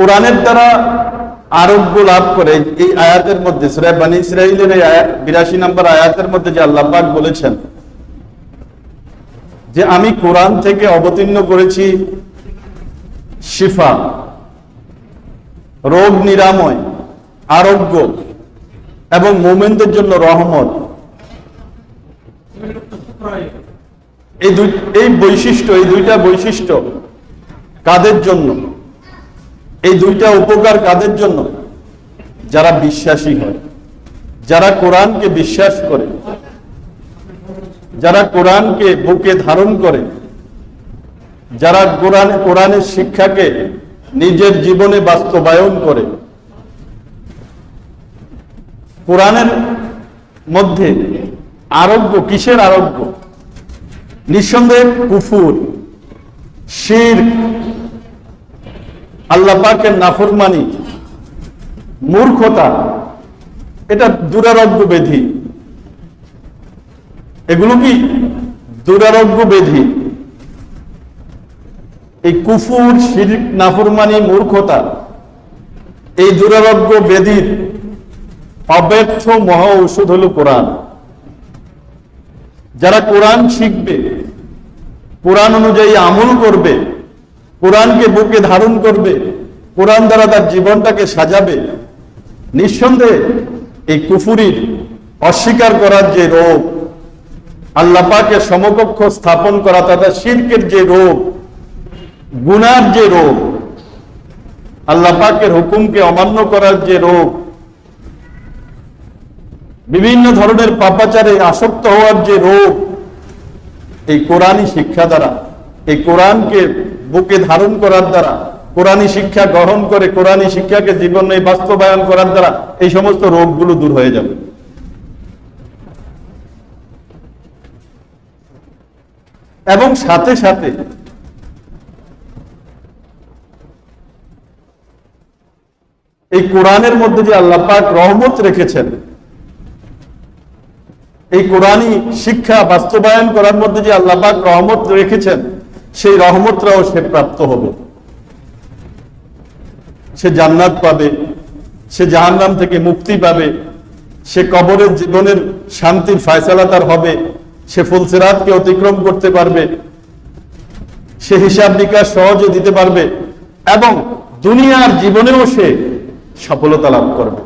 কোরআনের দ্বারা আরোগ্য লাভ করে, এই আয়াতের মধ্যে বিরাশি নম্বর আয়াতের মধ্যে যে আল্লাহ বলেছেন, যে আমি কোরআন থেকে অবতীর্ণ করেছি শিফা, রোগ নিরাময়, আরোগ্য এবং মোমেনদের জন্য রহমত। এই দুই এই বৈশিষ্ট্য, এই দুইটা বৈশিষ্ট্য কাদের জন্য? এই দুইটা উপকার কাদের জন্য? যারা বিশ্বাসী হয়, যারা কোরআনকে বিশ্বাস করে, যারা কোরআনকে বুকে ধারণ করে, যারা কোরআন, কোরআনের শিক্ষাকে নিজের জীবনে বাস্তবায়ন করে। কোরআনের মধ্যে আরোগ্য, কিসের আরোগ্য? নিঃসন্দেহে কুফুর শির আল্লাহ পাকের নাফরমানি, মূর্খতা, এটা দুরারোগ্য বেধি। এগুলো কি? দুরারোগ্য বেধি। এই কুফুর, শিরিক, নাফরমানি, মূর্খতা, এই দুরারোগ্য বেদির অব্যর্থ মহা ঔষধ হলো কোরআন। যারা কোরআন শিখবে, কোরআন অনুযায়ী আমল করবে কোরআনকে বুকে ধারণ করবে, কোরআন দ্বারা তার জীবনটাকে সাজাবে। নিঃসন্দেহে এই কুফুরির অস্বীকার করার যে রোগ, আল্লাহ পাকের সমকক্ষ স্থাপন করা তথা শিল্পের যে রোগ, গুনার যে রোগ, আল্লাহ পাকের হুকুমকে অমান্য করার যে রোগ, বিভিন্ন ধরনের পাপাচারে আসক্ত হওয়ার যে রোগ, এই কোরআনই শিক্ষা দ্বারা, এই কোরআনকে বুকে ধারণ করার দ্বারা কোরআনী শিক্ষা গ্রহণ করে কোরআনী শিক্ষাকে জীবনে বাস্তবায়ন করার দ্বারা এই সমস্ত রোগগুলো দূর হয়ে যাবে। এবং সাথে সাথে এই কোরআনের মধ্যে যে আল্লাহ পাক রহমত রেখেছেন, এই কোরআনী শিক্ষা বাস্তবায়ন করার মধ্যে যে আল্লাহ পাক রহমত রেখেছেন সেই রহমতরাও সে প্রাপ্ত হবে। সে জান্নাত পাবে, সে জাহান্নাম থেকে মুক্তি পাবে, সে কবরের জীবনের শান্তির ফয়সালা তার হবে, সে ফুলসেরাতকে অতিক্রম করতে পারবে, সে হিসাব নিকাশ সহজে দিতে পারবে এবং দুনিয়ার জীবনেও সে সফলতা লাভ করবে।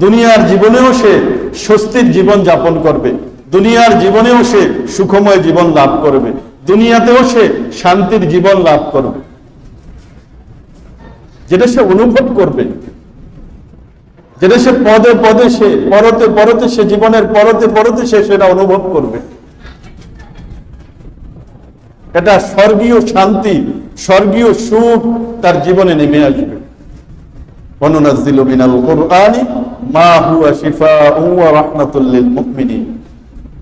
দুনিয়ার জীবনেও সে স্বস্তির জীবন যাপন করবে। দুনিয়ার জীবনেও সে সুখময় জীবন লাভ করবে। দুনিয়াতেও সে শান্তির জীবন লাভ করবে যেটা সে অনুভব করবে যেটা সে পদে পদে সে পরতে পরতে সে জীবনের পরতে পরতে সে সেটা অনুভব করবে এটা স্বর্গীয় শান্তি স্বর্গীয় সুখ তার জীবনে নেমে আসবে وننزل من القرآن ما هو شفاء ورحمة للمؤمنين